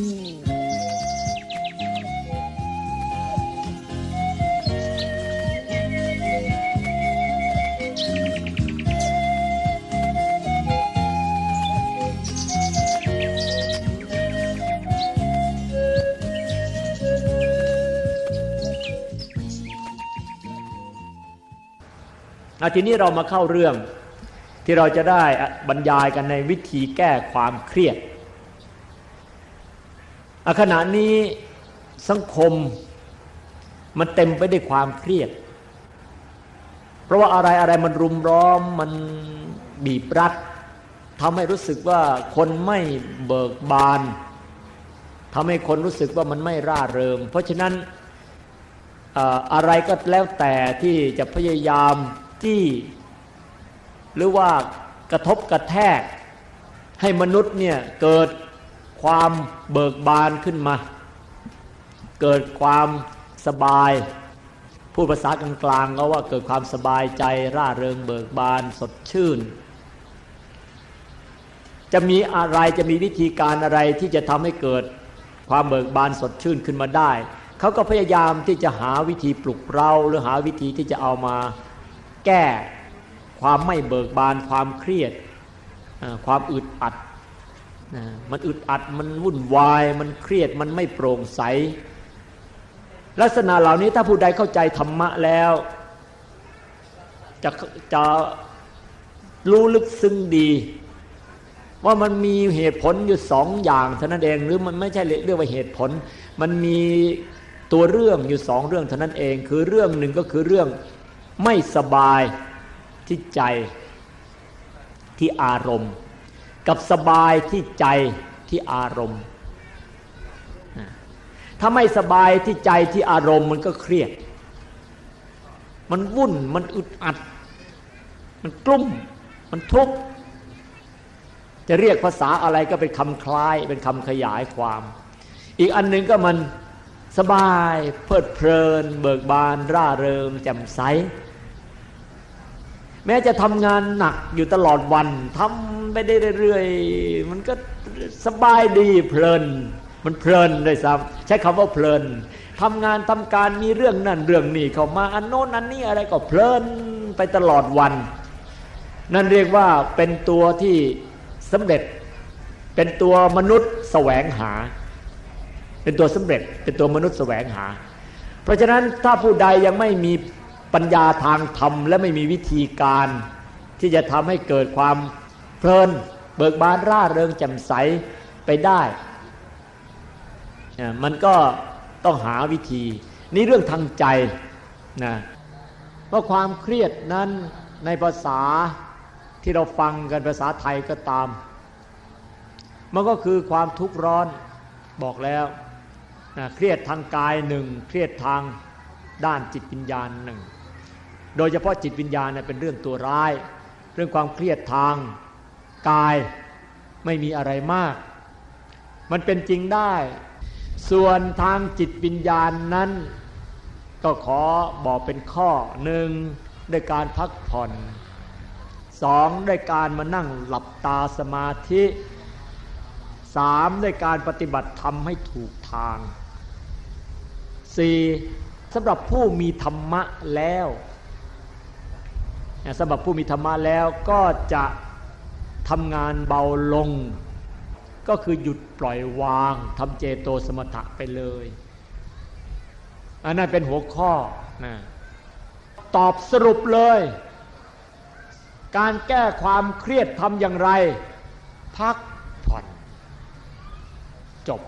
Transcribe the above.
อาทีนี้เรามาเข้าเรื่องที่เราจะได้บรรยายกันในวิธีแก้ความเครียด ขณะนี้สังคมมันเต็มไปด้วยความเครียด เพราะว่าอะไรอะไรมันรุมร้อมมันบีบรัดทำให้รู้สึกว่าคนไม่เบิกบานทำให้คนรู้สึกว่ามันไม่ร่าเริง เพราะฉะนั้นอะไรก็แล้วแต่ที่จะพยายามจี้หรือว่ากระทบกระแทกให้มนุษย์เนี่ยเกิด ความเบิกบานขึ้นมา เกิดความสบาย พูดภาษากลางๆก็ว่าเกิดความสบายใจร่าเริงเบิกบานสดชื่น จะมีอะไรจะมีวิธีการอะไรที่จะทำให้เกิดความเบิกบานสดชื่นขึ้นมาได้เขาก็พยายามที่จะหาวิธีปลุกเราหรือหาวิธีที่จะเอามาแก้ความไม่เบิกบานความเครียดความอึดอัด นะมันอึดอัดมันวุ่นวาย มันเครียดมันไม่โปร่งใส ลักษณะเหล่านี้ถ้าผู้ใดเข้าใจธรรมะแล้ว จะจะรู้ลึกซึ้งดี ว่ามันมีเหตุผลอยู่สองอย่างเท่านั้นเองหรือมันไม่ใช่เรียกว่าเหตุผล มันมีตัวเรื่องอยู่สองเรื่องเท่านั้นเอง คือเรื่องหนึ่งก็คือเรื่องไม่สบายที่ใจที่อารมณ์ กับสบายที่ใจที่อารมณ์ ถ้าไม่สบายที่ใจที่อารมณ์มันก็เครียด มันวุ่น มันอึดอัด มันกลุ้ม มันทุกข์ จะเรียกภาษาอะไรก็เป็นคำคล้าย เป็นคำขยายความ อีกอันหนึ่งก็มันสบาย เพลิดเพลิน เบิกบาน ร่าเริงแจ่มใส แม้จะทำงานหนักอยู่ตลอดวันทำไปได้เรื่อยๆมันก็สบายดีเพลิน มันเพลินด้วยซ้ำใช้คำว่าเพลินทำงานทำการมีเรื่องนั่นเรื่องนี้เข้ามาอันโน้นอันนี้อะไรก็เพลินไปตลอดวัน นั่นเรียกว่าเป็นตัวที่สำเร็จ เป็นตัวมนุษย์แสวงหา เป็นตัวสำเร็จ เป็นตัวมนุษย์แสวงหา เพราะฉะนั้นถ้าผู้ใดยังไม่มี ปัญญาทางธรรมและไม่มีวิธีการ ที่จะทำให้เกิดความเพลินเบิกบานร่าเริงแจ่มใสไปได้ มันก็ต้องหาวิธี นี่เรื่องทางใจนะเพราะความเครียดนั้นในภาษาที่เราฟังกันภาษาไทยก็ตาม มันก็คือความทุกข์ร้อนบอกแล้วนะเครียดทางกายหนึ่งเครียดทางด้านจิตวิญญาณหนึ่ง โดยเฉพาะจิตวิญญาณเป็นเรื่องตัวร้าย เรื่องความเครียดทางกายไม่มีอะไรมาก มันเป็นจริงได้ ส่วนทางจิตวิญญาณนั้น ก็ขอบอกเป็นข้อหนึ่งด้วยการพักผ่อนสองด้วยการมานั่งหลับตาสมาธิสามด้วยการปฏิบัติธรรมให้ถูกทางสี่สำหรับผู้มีธรรมะแล้ว สำหรับผู้มีธรรมะแล้วก็จะทำงานเบาลง ก็คือหยุดปล่อยวางทำเจโตสมถะไปเลยอันนั้นเป็นหัวข้อนะตอบสรุปเลย การแก้ความเครียดทำอย่างไร พักผ่อนจบ